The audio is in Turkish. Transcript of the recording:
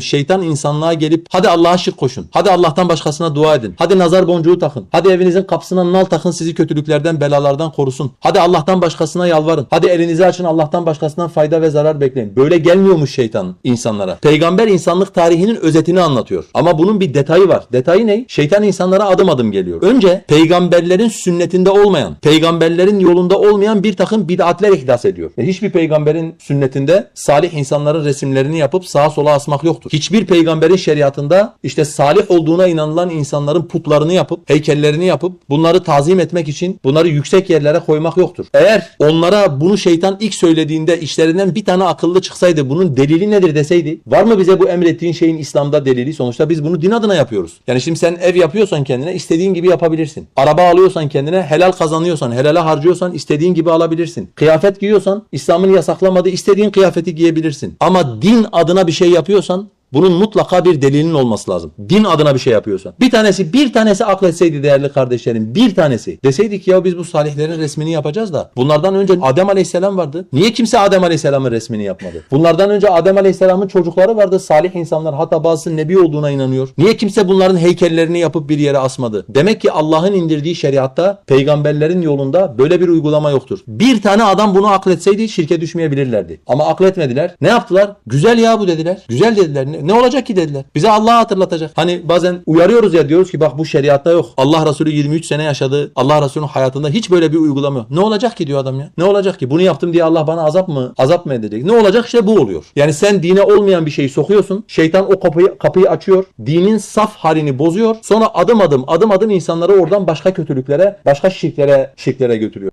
Şeytan insanlığa gelip hadi Allah'a şirk koşun. Hadi Allah'tan başkasına dua edin. Hadi nazar boncuğu takın. Hadi evinizin kapısına nal takın sizi kötülüklerden belalardan korusun. Hadi Allah'tan başkasına yalvarın. Hadi elinizi açın Allah'tan başkasından fayda ve zarar bekleyin. Böyle gelmiyormuş şeytan insanlara. Peygamber insanlık tarihinin özetini anlatıyor. Ama bunun bir detayı var. Detayı ne? Şeytan insanlara adım adım geliyor. Önce peygamberlerin sünnetinde olmayan, peygamberlerin yolunda olmayan bir takım bid'atler ihdas ediyor. Ve hiçbir peygamberin sünnetinde salih insanların resimlerini yapıp sağa sola asmak yoktur. Hiçbir peygamberin şeriatında işte salih olduğuna inanılan insanların putlarını yapıp, heykellerini yapıp bunları tazim etmek için bunları yüksek yerlere koymak yoktur. Eğer onlara bunu şeytan ilk söylediğinde işlerinden bir tane akıllı çıksaydı bunun delili nedir deseydi var mı bize bu emrettiğin şeyin İslam'da delili? Sonuçta biz bunu din adına yapıyoruz. Yani şimdi sen ev yapıyorsan kendine istediğin gibi yapabilirsin. Araba alıyorsan kendine helal kazanıyorsan, helale harcıyorsan istediğin gibi alabilirsin. Kıyafet giyiyorsan İslam'ın yasaklamadığı istediğin kıyafeti giyebilirsin. Ama din adına bir şey yapıyorsan bunun mutlaka bir delilinin olması lazım. Din adına bir şey yapıyorsan. Bir tanesi bir tanesi akletseydi değerli kardeşlerim bir tanesi. Deseydik ya biz bu salihlerin resmini yapacağız da. Bunlardan önce Adem Aleyhisselam vardı. Niye kimse Adem Aleyhisselam'ın resmini yapmadı? Bunlardan önce Adem Aleyhisselam'ın çocukları vardı. Salih insanlar hatta bazısı nebi olduğuna inanıyor. Niye kimse bunların heykellerini yapıp bir yere asmadı? Demek ki Allah'ın indirdiği şeriatta peygamberlerin yolunda böyle bir uygulama yoktur. Bir tane adam bunu akletseydi şirke düşmeyebilirlerdi. Ama akletmediler. Ne yaptılar? Güzel ya bu dediler. Güzel dediler. Ne, olacak ki dediler. Bize Allah'ı hatırlatacak. Hani bazen uyarıyoruz ya diyoruz ki bak bu şeriatta yok. Allah Resulü 23 sene yaşadı. Allah Resulü'nün hayatında hiç böyle bir uygulama yok. Ne olacak ki diyor adam ya. Ne olacak ki? Bunu yaptım diye Allah bana azap mı? Azap mı edecek? Ne olacak işte bu oluyor. Yani sen dine olmayan bir şeyi sokuyorsun. Şeytan o kapıyı kapıyı açıyor. Dinin saf halini bozuyor. Sonra adım adım adım adım insanları oradan başka kötülüklere, başka şirklere, şirklere götürüyor.